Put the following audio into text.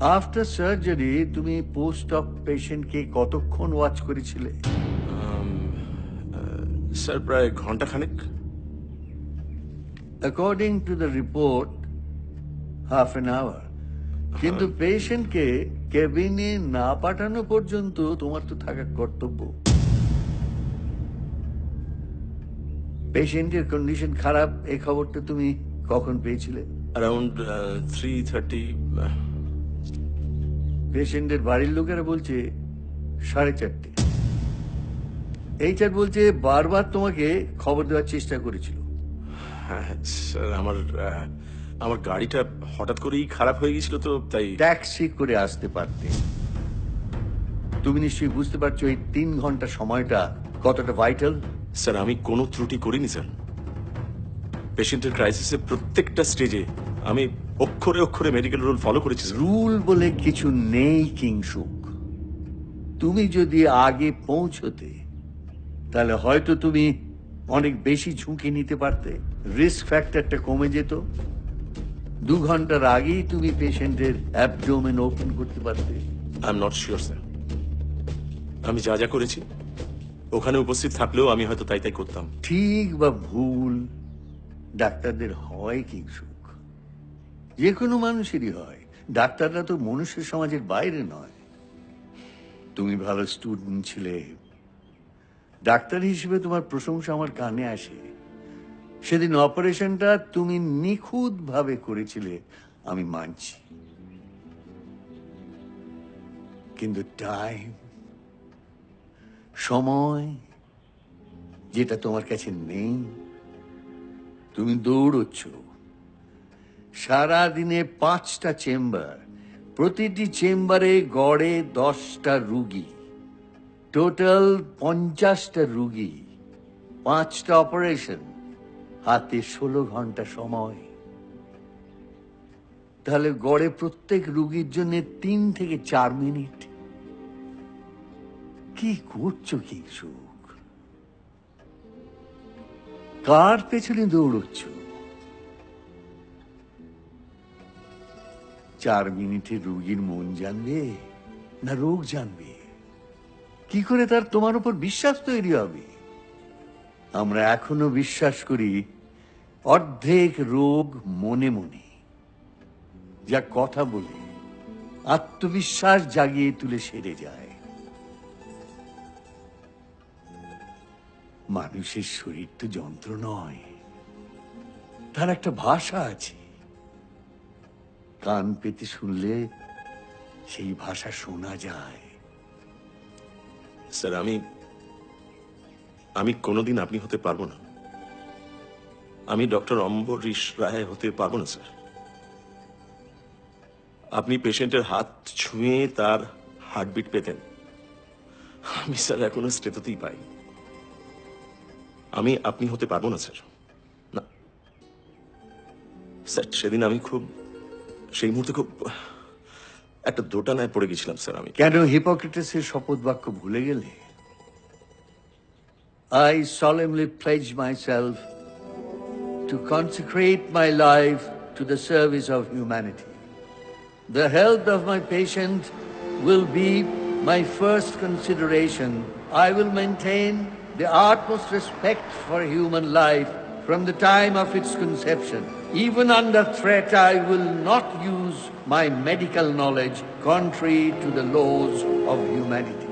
After surgery তুমি post of পেশেন্টকে কতক্ষণ ওয়াচ করেছিলে? স্যার প্রায় ঘণ্টা খানেক according to the report half an hour কিন্তু পেশেন্টকে কেবিনে না পাঠানো পর্যন্ত তোমার তো থাকা কর্তব্য। পেশেন্টের কন্ডিশন খারাপ এই খবরটা তুমি কখন পেয়েছিলে? অ্যারাউন্ড থ্রি থার্টি পেশেন্টের বাড়ির লোকেরা বলছে সাড়ে চারটে। এইচআর বলছে বারবার তোমাকে খবর দেওয়ার চেষ্টা করেছিল। হ্যাঁ স্যার আমার আমার গাড়িটা হঠাৎ করেই খারাপ হয়ে গেছিল তো তাই ট্যাক্সি করে আসতে পারতে। তুমি নিশ্চয়ই বুঝতে পারছ এই তিন ঘণ্টা সময়টা কতটা ভাইটাল স্যার আমি কোনো ত্রুটি করিনি স্যার। পেশেন্টের ক্রাইসিসের প্রত্যেকটা স্টেজে আমি অক্ষরে অক্ষরে মেডিকেল রুল ফলো করেছি স্যার রুল বলে কিছু নেই কিংসুক তুমি যদি আগে পৌঁছতে তাহলে হয়তো তুমি অনেক বেশি ঝুঁকি নিতে পারতে। রিস্ক ফ্যাক্টরটা কমে যেত। দু ঘণ্টার আগেই তুমি পেশেন্টের অ্যাবডোমেন ওপেন করতে পারতে। I am not sure sir আমি যা যা করেছি ওখানে উপস্থিত থাকলেও আমি হয়তো তাই তাই করতাম। ঠিক বা ভুল ডাক্তারদের হয় কিংসুক যে কোনো মানুষেরই হয়। ডাক্তাররা তো মনুষ্য সমাজের বাইরে নয়। তুমি ভালো স্টুডেন্ট ছিলে। ডাক্তার হিসেবে তোমার প্রশংসা আমার কানে আসে। সেদিন অপারেশনটা তুমি নিখুঁত ভাবে করেছিলে, আমি মানছি। কিন্তু টাইম সময় যেটা তোমার কাছে নেই, তুমি দৌড়চ্ছ। সারা দিনে পাঁচটা চেম্বার, প্রতিটি চেম্বারে গড়ে দশটা রুগী। টোটাল পঞ্চাশটা রুগী, পাঁচটা অপারেশন, হাতে ষোলো ঘণ্টা সময়। তাহলে গড়ে প্রত্যেক রুগীর জন্য তিন থেকে চার মিনিট। কি করছ কি সুখ? কার পেছনে দৌড়চ্ছ? চার মিনিটে রোগীর মন জানবে না রোগ জানবে? কি করে তার তোমার উপর বিশ্বাস তৈরি হবে? আমরা এখনও বিশ্বাস করি অর্ধেক রোগ মনে মনে। যা কথা বলে, আত্মবিশ্বাস জাগিয়ে তুলে সেরে যায়। মানুষের শরীর তো যন্ত্র নয়, তার একটা ভাষা আছে। কান পেতে শুনলে সেই ভাষা শোনা যায়। স্যার, আমি আমি কোনোদিন আপনি হতে পারব না। আমি ডক্টর অম্বরীশ রায় হতে পারব না, স্যার। আপনি পেশেন্টের হাত ছুঁয়ে তার হার্টবিট পেতেন। আমি, স্যার, এখনও স্টেততেই পাই। আমি, আপনি হতে পারব না, স্যার। না। স্যার, সেদিন আমি খুব সেই মুহূর্তে খুব একটা দোটানায় পড়ে গেছিলাম স্যার আমি কেন হিপোক্রেটাসের শপথ বাক্য ভুলে গেলে I solemnly pledge myself to consecrate my life to the service of humanity. The health of my patient will be my first consideration. I will maintain the utmost respect for human life from the time of its conception. Even under threat, I will not use my medical knowledge contrary to the laws of humanity.